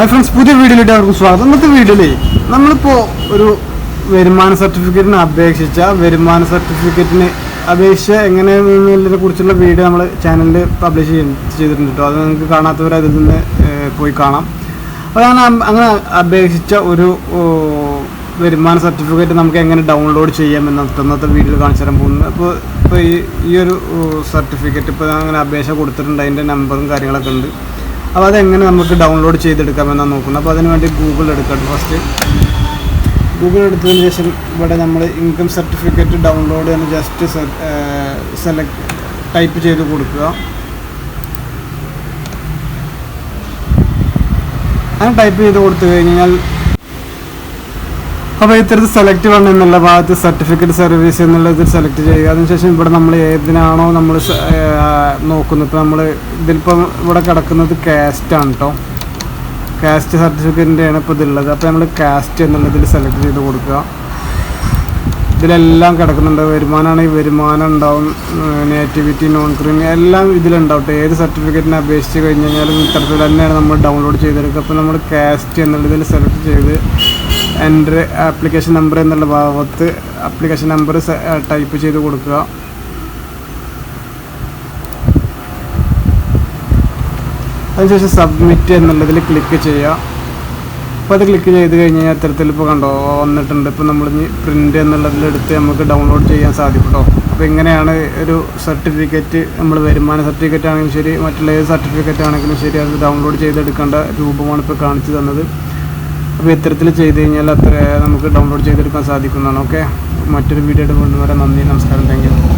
Hi friends പുതിയ വീഡിയോയിലേക്ക് അവർക്ക് സ്വാഗതം. ഇന്നത്തെ വീഡിയോയിലേ നമ്മളിപ്പോൾ ഒരു വരുമാന സർട്ടിഫിക്കറ്റിന് അപേക്ഷിച്ച വരുമാന സർട്ടിഫിക്കറ്റിന് അപേക്ഷ എങ്ങനെയെന്നുള്ളതിനെ കുറിച്ചുള്ള വീഡിയോ നമ്മൾ ചാനലിൽ പബ്ലിഷ് ചെയ്തിട്ടുണ്ട് കേട്ടോ അത് നിങ്ങൾക്ക് കാണാത്തവർ അതിൽ നിന്ന് പോയി കാണാം. അപ്പോൾ ഞാൻ അങ്ങനെ അപേക്ഷിച്ച ഒരു വരുമാന സർട്ടിഫിക്കറ്റ് നമുക്ക് എങ്ങനെ ഡൗൺലോഡ് ചെയ്യാം എന്നത്തെ ഇന്നത്തെ വീഡിയോയിൽ കാണിച്ചു തരാൻ പോകുന്നത് അപ്പോൾ ഇപ്പോൾ ഈ ഈ ഒരു സർട്ടിഫിക്കറ്റ് ഇപ്പോൾ അങ്ങനെ അപേക്ഷ കൊടുത്തിട്ടുണ്ട്. അതിന്റെ നമ്പറും കാര്യങ്ങളൊക്കെ ഉണ്ട്. അപ്പോൾ അതെങ്ങനെ നമുക്ക് ഡൗൺലോഡ് ചെയ്തെടുക്കാമെന്നാണ് നോക്കുന്നത്. അപ്പോൾ അതിന് വേണ്ടി ഗൂഗിൾ എടുക്കാം ഫസ്റ്റ് ഗൂഗിൾ എടുത്തതിന് ശേഷം ഇവിടെ നമ്മൾ ഇൻകം സർട്ടിഫിക്കറ്റ് ഡൗൺലോഡ് എന്ന് ജസ്റ്റ് സെലക്ട് ടൈപ്പ് ചെയ്ത് കൊടുക്കുക. അങ്ങനെ ടൈപ്പ് ചെയ്ത് കൊടുത്തു കഴിഞ്ഞാൽ അപ്പോൾ ഇത്തരത്തിൽ സെലക്ട് വേണം എന്നുള്ള ഭാഗത്ത് സർട്ടിഫിക്കറ്റ് സർവീസ് എന്നുള്ളത് സെലക്ട് ചെയ്യുക. അതിനുശേഷം ഇവിടെ നമ്മൾ ഏതിനാണോ നമ്മൾ നോക്കുന്നത്. ഇപ്പോൾ നമ്മൾ ഇതിലിപ്പോൾ ഇവിടെ കിടക്കുന്നത് കാസ്റ്റ് ആണ് കേട്ടോ കാസ്റ്റ് സർട്ടിഫിക്കറ്റിന്റെയാണ് ഇപ്പോൾ ഇതുള്ളത് അപ്പോൾ നമ്മൾ കാസ്റ്റ് എന്നുള്ളതിൽ സെലക്ട് ചെയ്ത് കൊടുക്കുക. ഇതിലെല്ലാം കിടക്കുന്നുണ്ട്. വരുമാനമാണെങ്കിൽ വരുമാനം ഉണ്ടാവും. നേറ്റിവിറ്റി നോൺ ക്രീമി എല്ലാം ഇതിലുണ്ടാവും ട്ടോ. ഏത് സർട്ടിഫിക്കറ്റിനെ അപേക്ഷിച്ച് കഴിഞ്ഞ് കഴിഞ്ഞാലും ഇത്തരത്തിൽ തന്നെയാണ് നമ്മൾ ഡൗൺലോഡ് ചെയ്തെടുക്കുക. അപ്പോൾ നമ്മൾ കാസ്റ്റ് എന്നുള്ളതിൽ സെലക്ട് ചെയ്ത് എന്റെ ആപ്ലിക്കേഷൻ നമ്പർ എന്നുള്ള ഭാഗത്ത് ആപ്ലിക്കേഷൻ നമ്പർ ടൈപ്പ് ചെയ്ത് കൊടുക്കുക. അതിനുശേഷം സബ്മിറ്റ് എന്നുള്ളതിൽ ക്ലിക്ക് ചെയ്യുക. അപ്പോൾ അത് ക്ലിക്ക് ചെയ്ത് കഴിഞ്ഞ് കഴിഞ്ഞാൽ ഇത്തരത്തിൽ ഇപ്പോൾ കണ്ടോ വന്നിട്ടുണ്ട്. ഇപ്പോൾ നമ്മൾ പ്രിന്റ് എന്നുള്ളതിലെടുത്ത് നമുക്ക് ഡൗൺലോഡ് ചെയ്യാൻ സാധിക്കും കേട്ടോ അപ്പോൾ ഇങ്ങനെയാണ് ഒരു സർട്ടിഫിക്കറ്റ് നമ്മൾ വരുമാന സർട്ടിഫിക്കറ്റ് ആണെങ്കിലും ശരി മറ്റുള്ള ഏത് സർട്ടിഫിക്കറ്റ് ആണെങ്കിലും ശരി അത് ഡൗൺലോഡ് ചെയ്തെടുക്കേണ്ട രൂപമാണ് ഇപ്പോൾ കാണിച്ചു തന്നത്. അപ്പോൾ ഇത്തരത്തിൽ ചെയ്ത് കഴിഞ്ഞാൽ അത്ര നമുക്ക് ഡൗൺലോഡ് ചെയ്തെടുക്കാൻ സാധിക്കുന്നതാണ്. ഓക്കെ മറ്റൊരു വീഡിയോ കൊണ്ടുവരാൻ നന്ദി നമസ്കാരം. താങ്ക്